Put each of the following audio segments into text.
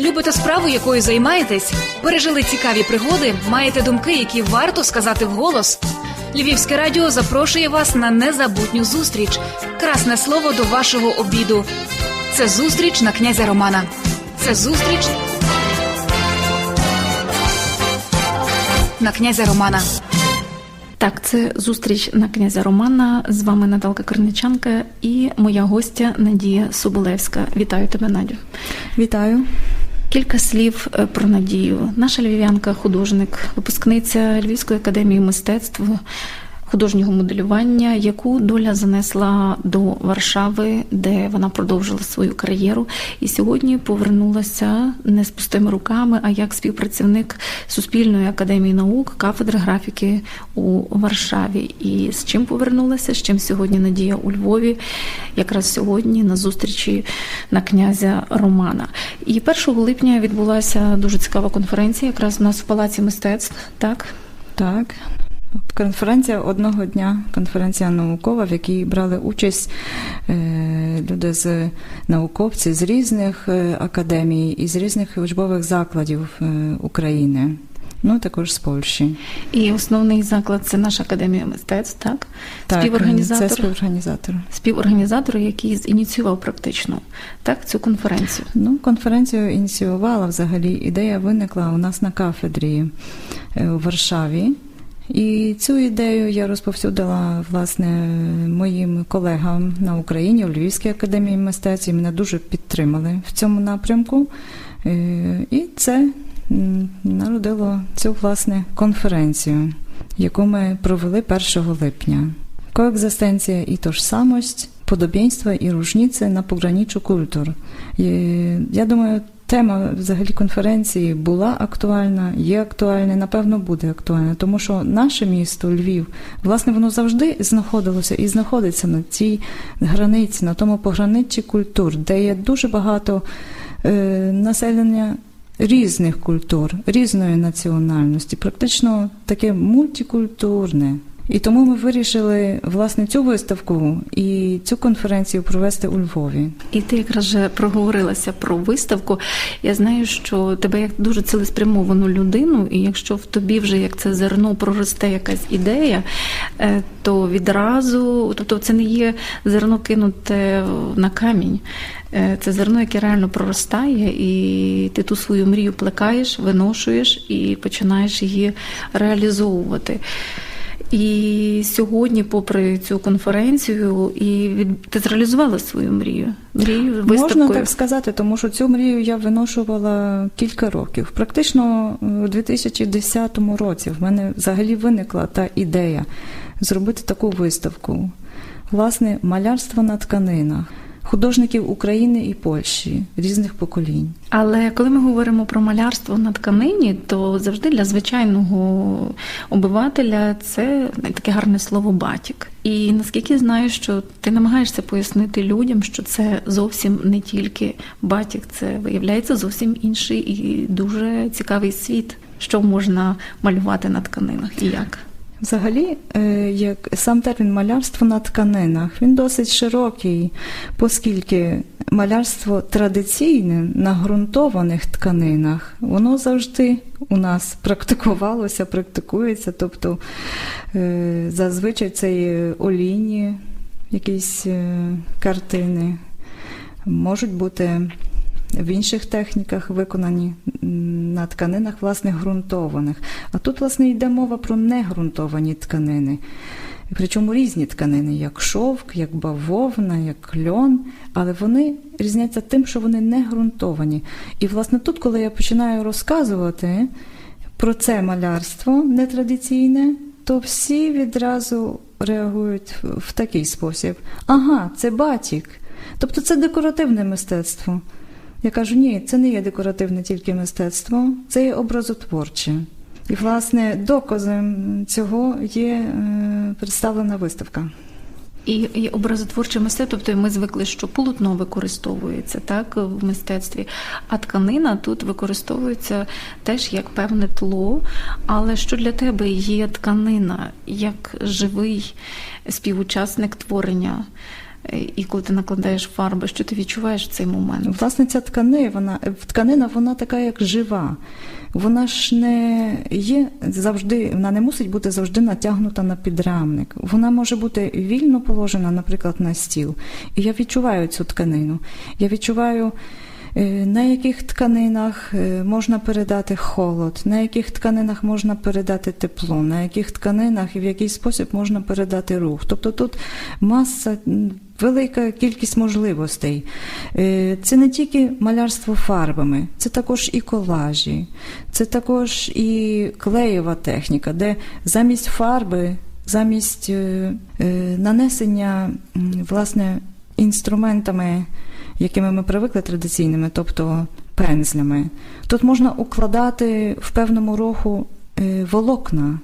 Любите справу, якою займаєтесь? Пережили цікаві пригоди? Маєте думки, які варто сказати вголос? Львівське радіо запрошує вас на незабутню зустріч. Красне слово до вашого обіду. Це зустріч на князя Романа. Це зустріч на князя Романа. Так, це зустріч на князя Романа. З вами Наталка Корничанка і моя гостя Надія Соболевська. Вітаю тебе, Надю. Вітаю. Кілька слів е, про Надію. Наша львів'янка, художник, випускниця Львівської академії мистецтв. Художнього моделювання, яку доля занесла до Варшави, де вона продовжила свою кар'єру, і сьогодні повернулася не з пустими руками, а як співпрацівник Суспільної академії наук, кафедри графіки у Варшаві. І з чим повернулася? З чим сьогодні Надія у Львові, якраз сьогодні на зустрічі на князя Романа. І 1 липня відбулася дуже цікава конференція, якраз у нас в палаці мистецтв. Так, так. Конференція одного дня, конференція наукова, в якій брали участь е, люди з науковці з різних е, академій і з різних учбових закладів е, України. Ну, також з Польщі. І основний заклад це наша академія мистецтв, так? Так, співорганізатор, це співорганізатор. Співорганізатор, який зініціював практично так, цю конференцію. Ну, конференцію ініціювала взагалі. Ідея виникла у нас на кафедрі у Варшаві. І цю ідею я розповсюдила власне моїм колегам на Україні у Львівській академії мистецтв. і Мене дуже підтримали в цьому напрямку. І це народило цю власне конференцію, яку ми провели 1 липня. Коекзистенція і тожсамость, подобєнства і różnice на пограничу культур. Я думаю, Тема взагалі конференції була актуальна, є актуальна, напевно, буде актуальна, тому що наше місто Львів, власне, воно завжди знаходилося і знаходиться на цій границі, на тому пограниччі культур, де є дуже багато е, населення різних культур, різної національності, практично таке мультикультурне. І тому ми вирішили власне цю виставку і цю конференцію провести у Львові. І ти якраз вже проговорилася про виставку. Я знаю, що тебе як дуже цілеспрямовану людину, і якщо в тобі вже як це зерно проросте якась ідея, е, то відразу, тобто це не є зерно кинуте на камінь. Е, це зерно, яке реально проростає, і ти ту свою мрію плекаєш, виношуєш і починаєш її реалізовувати. І сьогодні, попри цю конференцію, і ти зреалізувала свою мрію. Мрію виставкою. Можна так сказати, тому що цю мрію я виношувала кілька років. Практично у 2010 році в мене взагалі виникла та ідея зробити таку виставку. Власне, малярство на тканинах художників України і Польщі різних поколінь. Але коли ми говоримо про малярство на тканині, то завжди для звичайного обивателя це таке гарне слово батік. І наскільки знаю, що ти намагаєшся пояснити людям, що це зовсім не тільки батік, це виявляється зовсім інший і дуже цікавий світ, що можна малювати на тканинах і як. Взагалі, е, як сам термін малярство на тканинах, він досить широкий, оскільки малярство традиційне на ґрунтованих тканинах, воно завжди у нас практикувалося, практикується. Тобто е, зазвичай це є олійні якісь е, картини, можуть бути в інших техніках виконані на тканинах, власне, ґрунтованих. А тут, власне, йде мова про негрунтовані тканини. Причому різні тканини, як шовк, як бавовна, як льон, але вони різняться тим, що вони не ґрунтовані. І, власне, тут, коли я починаю розказувати про це малярство нетрадиційне, то всі відразу реагують в такий спосіб: ага, це батік. Тобто це декоративне мистецтво. Я кажу, ні, це не є декоративне тільки мистецтво, це є образотворче. І, власне, доказом цього є е, представлена виставка. І, і образотворче мистецтво, тобто ми звикли, що полотно використовується так в мистецтві, а тканина тут використовується теж як певне тло. Але що для тебе є тканина як живий співучасник творення? І коли ти накладаєш фарби, що ти відчуваєш в цей момент? Власне, ця ткани, вона, тканина, вона така, як жива. Вона ж не є завжди, вона не мусить бути завжди натягнута на підрамник. Вона може бути вільно положена, наприклад, на стіл. І я відчуваю цю тканину. Я відчуваю. Е, На яких тканинах е, можна передати холод, на яких тканинах можна передати тепло, на яких тканинах і в який спосіб можна передати рух. Тобто тут маса, велика кількість можливостей. Е, Це не тільки малярство фарбами, це також і колажі, це також і клеєва техніка, де замість фарби, замість нанесення власне інструментами, якими ми привикли традиційними, тобто пензлями, тут можна укладати в певному руху е, волокна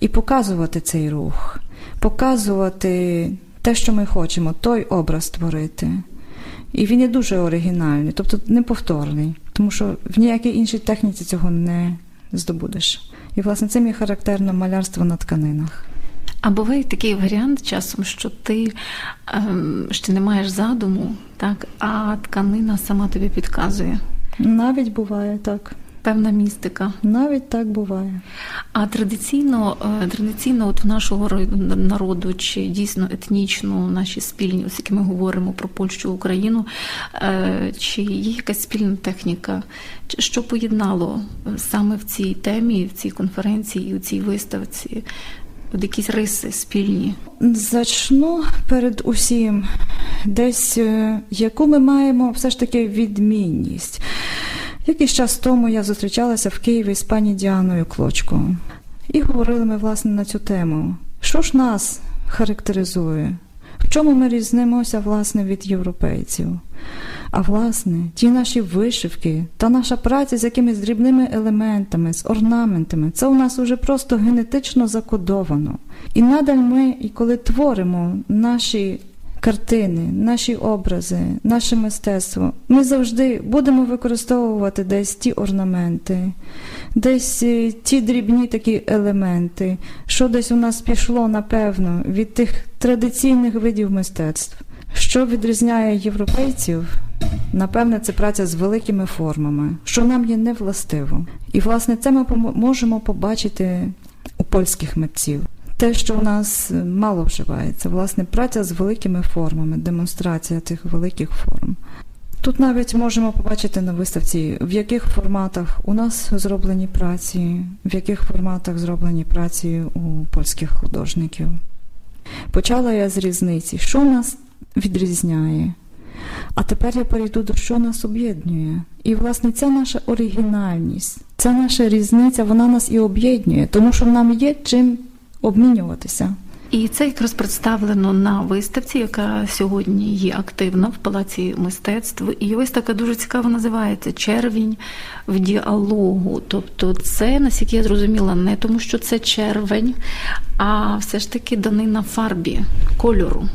і показувати цей рух, показувати те, що ми хочемо, той образ створити. І він є дуже оригінальний, тобто неповторний, тому що в ніякій іншій техніці цього не здобудеш. І, власне, цим є характерно малярство на тканинах. А буває такий варіант часом, що ти ем, ще не маєш задуму, так, а тканина сама тобі підказує. Навіть буває так. Певна містика. Навіть так буває. А традиційно, е, традиційно, от в нашого народу, чи дійсно етнічно наші спільні, ось які ми говоримо про Польщу, Україну, е, чи є якась спільна техніка, що поєднало е, саме в цій темі, в цій конференції і у цій виставці? От якісь риси спільні. Зачну перед усім десь, е, яку ми маємо все ж таки відмінність. Якийсь час тому я зустрічалася в Києві з пані Діаною Клочко. І говорили ми, власне, на цю тему. Що ж нас характеризує? В чому ми різнимося, власне, від європейців? А власне, ті наші вишивки та наша праця з якимись дрібними елементами, з орнаментами, це у нас уже просто генетично закодовано. І надаль ми, і коли творимо наші картини, наші образи, наше мистецтво, ми завжди будемо використовувати десь ті орнаменти, десь е, ті дрібні такі елементи, що десь у нас пішло, напевно, від тих традиційних видів мистецтв. Що відрізняє європейців? Напевне, це праця з великими формами, що нам є невластиво. І, власне, це ми можемо побачити у польських митців. Те, що у нас е, мало вживається, власне, праця з великими формами, демонстрація тих великих форм. Тут навіть можемо побачити на виставці, в яких форматах у нас зроблені праці, в яких форматах зроблені праці у польських художників. Почала я з різниці, що нас відрізняє. А тепер я перейду до що нас об'єднує. І, власне, ця наша оригінальність, ця наша різниця, вона нас і об'єднує, тому що нам є чим обмінюватися. І це якраз представлено на виставці, яка сьогодні є активна в Палаці мистецтв. І виставка дуже цікаво називається Червінь в діалогу. Тобто, це, наскільки я зрозуміла, не тому, що це червень, а все ж таки данина фарбі, кольору.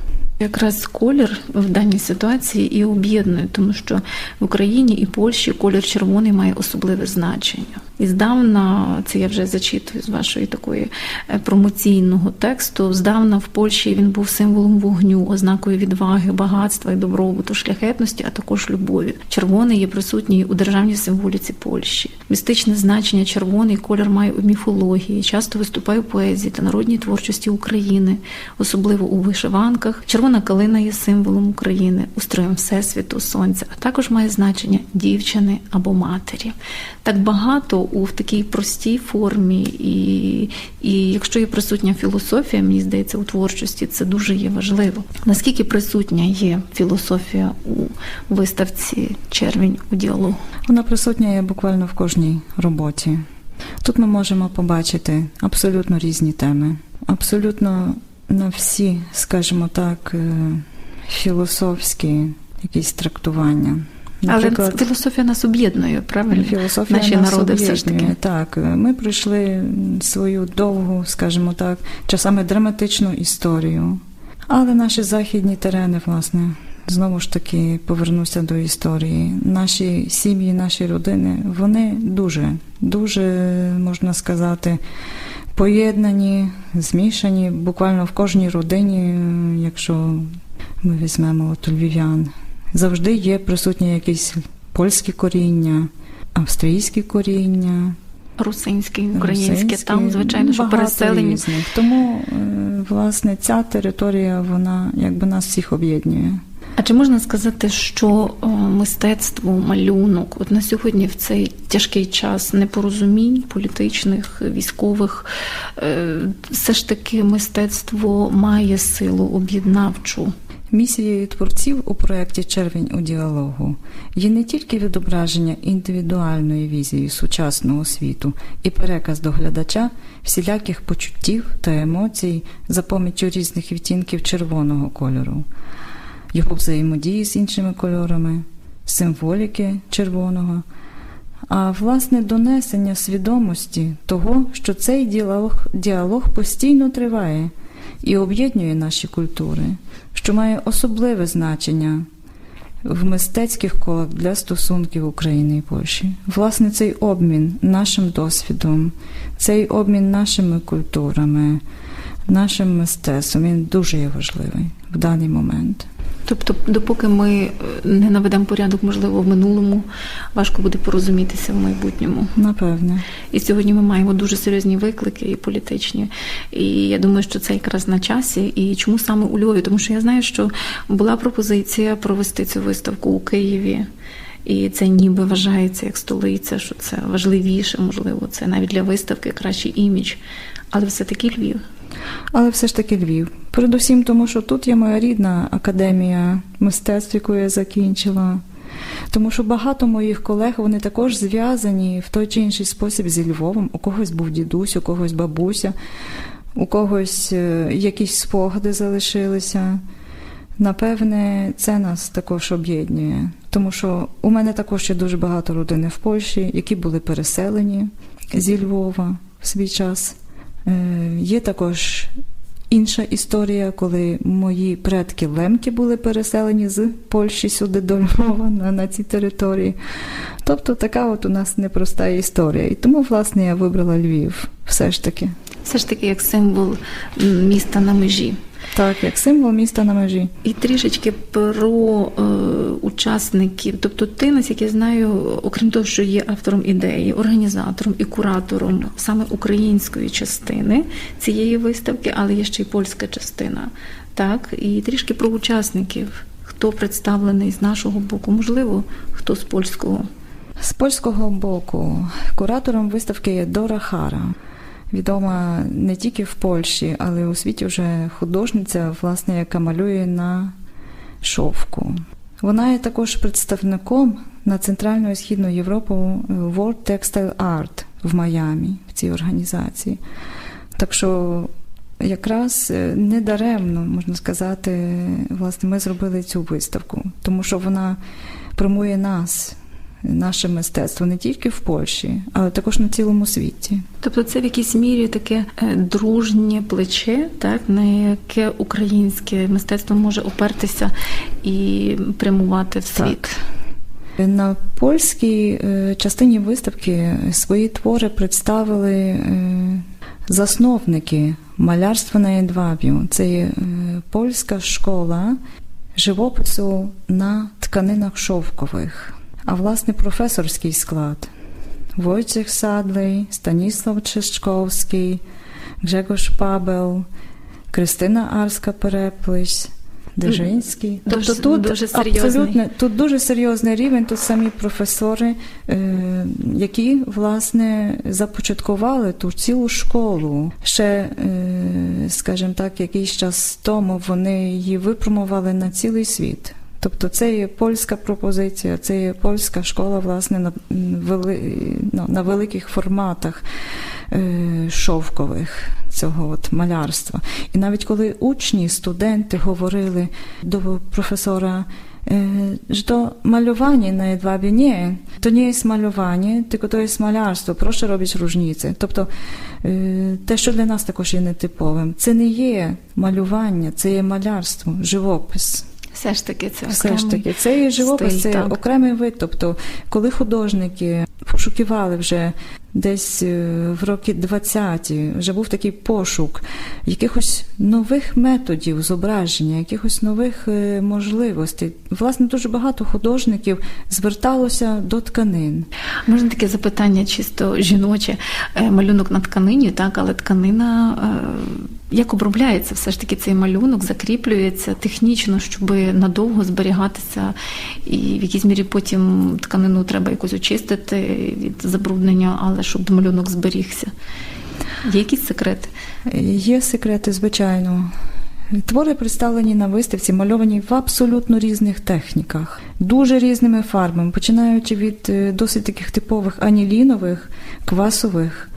Якраз колір в даній ситуації і об'єднує, тому що в Україні і Польщі колір червоний має особливе значення. І здавна, це я вже зачитую з вашої такої е, промоційного тексту. Здавна в Польщі він був символом вогню, ознакою відваги, багатства і добробуту, шляхетності, а також любові. Червоний є присутній у державній символіці Польщі. Містичне значення червоний колір має у міфології, часто виступає у поезії та народній творчості України, особливо у вишиванках. Червона калина є символом України, устроєм всесвіту, сонця, а також має значення дівчини або матері. Так багато у в такій простій формі, і, і якщо є присутня філософія, мені здається, у творчості це дуже є важливо. Наскільки присутня є філософія у виставці Червень у діалогу? Вона присутня є буквально в кожній роботі. Тут ми можемо побачити абсолютно різні теми, абсолютно на всі, скажімо так, е, філософські якісь трактування. Але філософія нас об'єднує, правильно? Філософія Наші нас народи все ж таки. Так, ми пройшли свою довгу, скажімо так, часами драматичну історію. Але наші західні терени, власне, знову ж таки повернуся до історії. Наші сім'ї, наші родини, вони дуже, дуже, можна сказати, поєднані, змішані буквально в кожній родині, якщо ми візьмемо от львів'ян, завжди є присутні якісь польські коріння, австрійські коріння, Русинське, українське, там, звичайно, що переселені. різних. Тому, е, власне, ця територія, вона якби нас всіх об'єднує. А чи можна сказати, що е, мистецтво, малюнок, от на сьогодні в цей тяжкий час непорозумінь політичних, військових, е, все ж таки мистецтво має силу об'єднавчу? Місією творців у проєкті Червень у діалогу є не тільки відображення індивідуальної візії сучасного світу і переказ до глядача всіляких почуттів та емоцій за поміччю різних відтінків червоного кольору, його взаємодії з іншими кольорами, символіки червоного, а власне донесення свідомості того, що цей діалог, діалог постійно триває і об'єднує наші культури, що має особливе значення в мистецьких колах для стосунків України і Польщі. Власне, цей обмін нашим досвідом, цей обмін нашими культурами, нашим мистецтвом він дуже є важливий в даний момент. Тобто, допоки ми е, не наведемо порядок, можливо, в минулому, важко буде порозумітися в майбутньому. Напевне. І сьогодні ми маємо дуже серйозні виклики і політичні. І я думаю, що це якраз на часі. І чому саме у Львові? Тому що я знаю, що була пропозиція провести цю виставку у Києві. І це ніби вважається як столиця, що це важливіше, можливо, це навіть для виставки кращий імідж. Але все-таки Львів. Але все ж таки Львів. Передусім, тому що тут є моя рідна академія мистецтв, яку я закінчила. Тому що багато моїх колег вони також зв'язані в той чи інший спосіб зі Львовом. У когось був дідусь, у когось бабуся, у когось е, якісь спогади залишилися. Напевне, це нас також об'єднує, тому що у мене також є дуже багато родини в Польщі, які були переселені зі Львова в свій час. Е, Є також інша історія, коли мої предки лемки були переселені з Польщі сюди до Львова на, на цій території. Тобто така от у нас непроста історія. І тому, власне, я вибрала Львів все ж таки. Все ж таки як символ міста на межі. Так, як символ міста на межі. І трішечки про е, учасників. Тобто, ти, наскільки я знаю, окрім того, що є автором ідеї, організатором і куратором саме української частини цієї виставки, але є ще й польська частина. Так, і трішки про учасників. Хто представлений з нашого боку, можливо, хто з польського. З польського боку куратором виставки є Дора Хара. Відома не тільки в Польщі, але у світі вже художниця, власне, яка малює на шовку. Вона є також представником на Центральну і Східну Європу World Textile Art в Майамі в цій організації. Так що якраз е, недаремно, можна сказати, власне, ми зробили цю виставку, тому що вона промує нас, наше мистецтво не тільки в Польщі, але також на цілому світі. Тобто це в якійсь мірі таке е, дружнє плече, так на яке українське мистецтво може опертися і прямувати в світ. На польській е, частині виставки свої твори представили е, засновники малярства на Єдваб'ю. Це польська школа живопису на тканинах шовкових, а власне професорський склад. Wojciech Sadlej, Stanisław Czyszkowski, Grzegorz Pabeł, Krystyna Арська-Переплись, Дежинський. Тобто тут дуже абсолютно тут дуже серйозний рівень. Тут самі професори, е, які власне започаткували ту цілу школу. Ще, е, скажімо так, якийсь час тому вони її випромували на цілий світ. Тобто це є польська пропозиція, це є польська школа, власне, на, вели, ну, на великих форматах е, шовкових цього от малярства. І навіть коли учні, студенти говорили до професора, że to malowanie na jedwabie nie, to nie jest malowanie, tylko to jest malarstwo, proszę robić różnicę. Тобто е, те, що для нас також є нетиповим, це не є малювання, це є малярство, живопис. Все ж таки, це Все ж таки, це є живопис, стиль, це так. окремий вид. Тобто, коли художники пошукували вже десь е, в роки 20-ті, вже був такий пошук якихось нових методів зображення, якихось нових е, можливостей. Власне, дуже багато художників зверталося до тканин. Можна таке запитання чисто жіноче, Е, малюнок на тканині, так, але тканина як обробляється все ж таки цей малюнок, закріплюється технічно, щоб надовго зберігатися, і в якійсь мірі потім тканину треба якось очистити від забруднення, але щоб малюнок зберігся. Є якісь секрети? Є секрети, звичайно. Твори представлені на виставці, мальовані в абсолютно різних техніках, дуже різними фарбами, починаючи від е, досить таких типових анілінових, квасових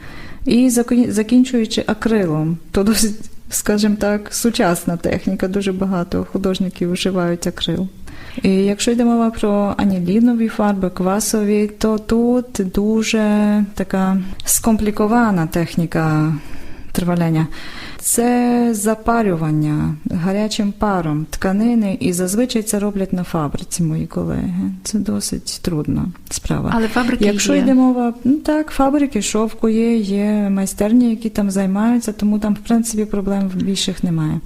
і закінчуючи акрилом. То досить, скажімо так, сучасна техніка. Дуже багато художників вживають акрил. І якщо йде мова про анілінові фарби, квасові, то тут дуже така скомплікована техніка триваляння. Це запарювання гарячим паром тканини, і зазвичай це роблять на фабриці мої колеги. Це досить трудна справа. Але фабрики Якщо є. йде мова, ну так, фабрики, шовку є, є майстерні, які там займаються, тому там, в принципі, проблем більших немає.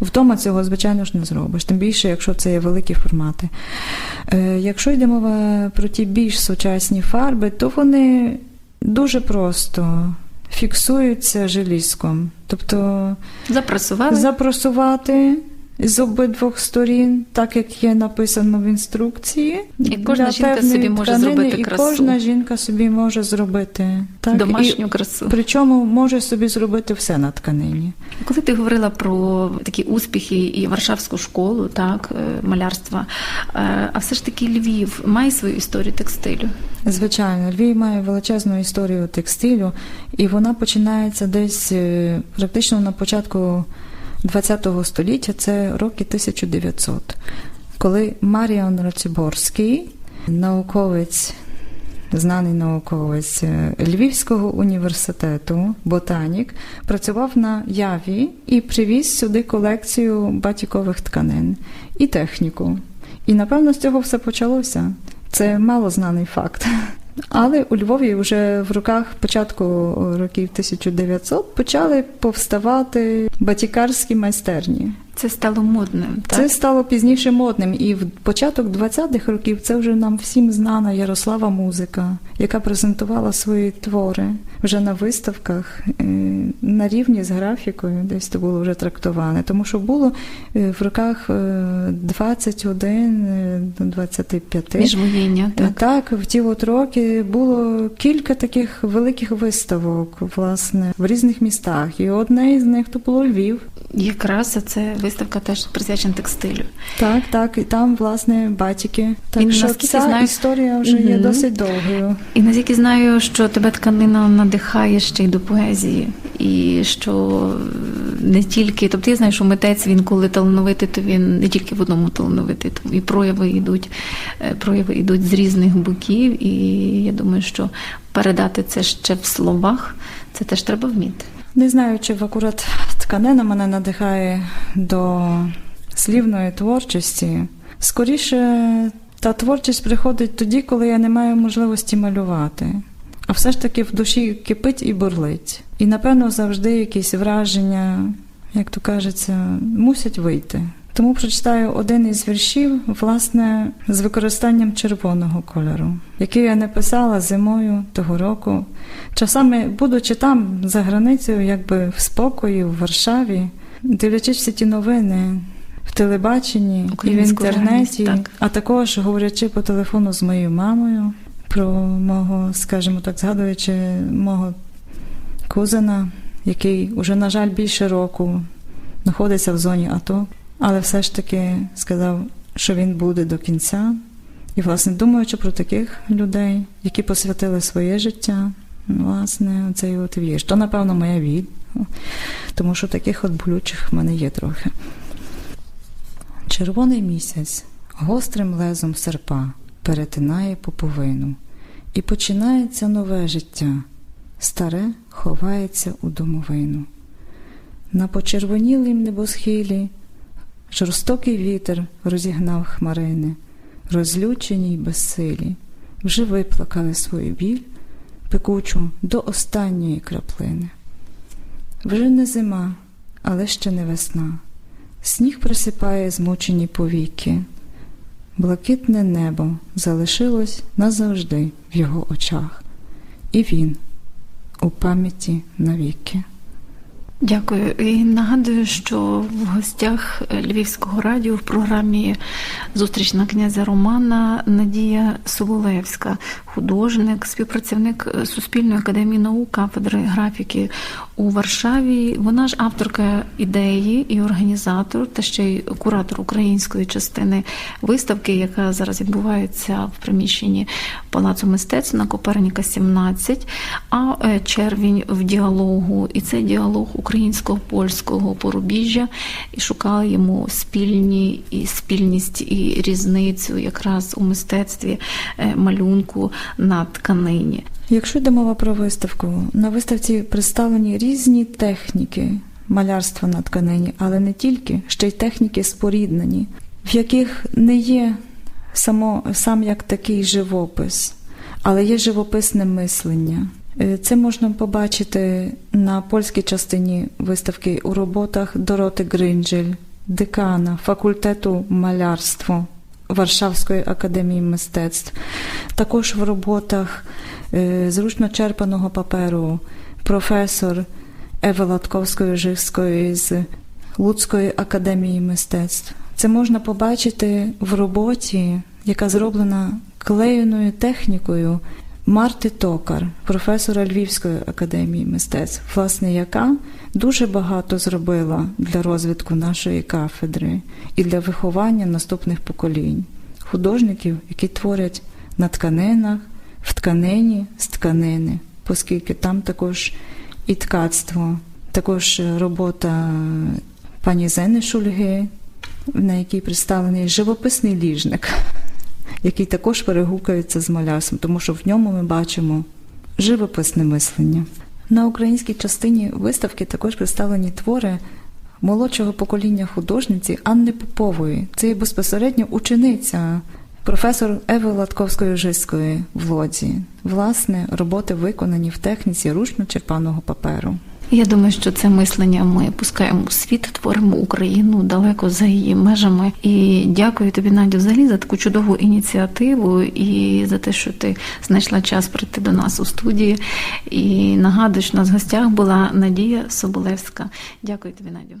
Вдома цього, звичайно ж, не зробиш, тим більше, якщо це є великі формати. Е, якщо йде мова про ті більш сучасні фарби, то вони дуже просто фіксуються желізком. Тобто Запресували. запросувати з обидвох сторін, так як є написано в інструкції. І кожна для жінка собі може тканини, зробити і красу. кожна жінка собі може зробити так, домашню і, красу. причому може собі зробити все на тканині. Коли ти говорила про такі успіхи і Варшавську школу, так, е, малярства, е, а все ж таки Львів має свою історію текстилю. Звичайно, Львів має величезну історію текстилю, і вона починається десь е, практично на початку ХХ століття, це роки 1900, коли Маріон Рациборський, науковець, знаний науковець е, Львівського університету, ботанік, працював на Яві і привіз сюди колекцію батікових тканин і техніку. І напевно з цього все почалося. Це мало знаний факт. Але у Львові вже в роках початку років 1900 почали повставати батікарські майстерні. Це стало модним. Так? Це стало пізніше модним, і в початок 20-х років це вже нам всім знана Ярослава Музика, яка презентувала свої твори вже на виставках е, на рівні з графікою, десь це було вже трактоване. Тому що було е, в роках е, 21 е, до 25. Міжвоєння, так. Так, в ті от роки було кілька таких великих виставок, власне, в різних містах. І одне із них то було Львів. Якраз це виставка теж присвячена текстилю. Так, так, і там, власне, батіки. Так І що ця знаю- історія вже є досить довгою. І наскільки знаю, що тебе тканина надихає ще й до поезії, і що не тільки, тобто я знаю, що митець він коли талановитий, то він не тільки в одному талановитий, і прояви йдуть, е, прояви йдуть з різних боків, і я думаю, що передати це ще в словах, це теж треба вміти. Не знаю, чи в акурат тканина мене надихає до слівної творчості. Скоріше, та творчість приходить тоді, коли я не маю можливості малювати. А все ж таки в душі кипить і бурлить. І, напевно, завжди якісь враження, як то кажеться, мусять вийти. Тому прочитаю один із віршів, власне, з використанням червоного кольору, який я написала зимою того року. Часами, будучи там за границею, якби в спокої, в Варшаві, дивлячись всі ті новини в телебаченні і в інтернеті, так. а також говорячи по телефону з моєю мамою про мого, скажімо так, згадуючи мого кузена, який уже, на жаль, більше року знаходиться в зоні АТО, але все ж таки сказав, що він буде до кінця. І, власне, думаючи про таких людей, які посвятили своє життя, власне, цей от вірш. То, напевно, моя від, тому що таких от болючих в мене є трохи. Червоний місяць гострим лезом серпа перетинає поповину, і починається нове життя. Старе ховається у домовину. На почервонілім небосхилі жорстокий вітер розігнав хмарини, розлючені й безсилі, вже виплакали свою біль, пекучу до останньої краплини. Вже не зима, але ще не весна. Сніг присипає змучені повіки. Блакитне небо залишилось назавжди в його очах, і він у пам'яті навіки. Дякую. І нагадую, що в гостях Львівського радіо в програмі Зустрічна князя Романа Надія Соболевська, художник, співпрацівник Суспільної академії наук, кафедри графіки у Варшаві. Вона ж авторка ідеї і організатор, та ще й куратор української частини виставки, яка зараз відбувається в приміщенні Палацу мистецтв на Коперніка 17, а е, червень в діалогу. І це діалог українського польського порубіжжя, і шукали йому спільні і спільність і різницю якраз у мистецтві е, малюнку на тканині. Якщо йде мова про виставку, на виставці представлені різні техніки малярства на тканині, але не тільки, ще й техніки споріднені, в яких не є само, сам як такий живопис, але є живописне мислення. Е, Це можна побачити на польській частині виставки у роботах Дороти Гринджель, декана факультету малярства Варшавської академії мистецтв, також в роботах е, зручно черпаного паперу професор Еви Латковської Жихської з Луцької академії мистецтв. Це можна побачити в роботі, яка зроблена клеєною технікою Марти Токар, професора Львівської академії мистецтв, власне, яка дуже багато зробила для розвитку нашої кафедри і для виховання наступних поколінь, художників, які творять на тканинах, в тканині з тканини, оскільки там також і ткацтво, також робота пані Зени Шульги, на якій представлений живописний ліжник який також перегукується з малярством, тому що в ньому ми бачимо живописне мислення. На українській частині виставки також представлені твори молодшого покоління художниці Анни Попової. Це є безпосередньо учениця професор Еви Латковської Жизької в Лодзі. Власне, роботи виконані в техніці ручно черпаного паперу. Я думаю, що це мислення ми пускаємо у світ, творимо Україну далеко за її межами. І дякую тобі, Надю, взагалі за таку чудову ініціативу і за те, що ти знайшла час прийти до нас у студії. І нагадую, що у нас в гостях була Надія Соболевська. Дякую тобі, Надю.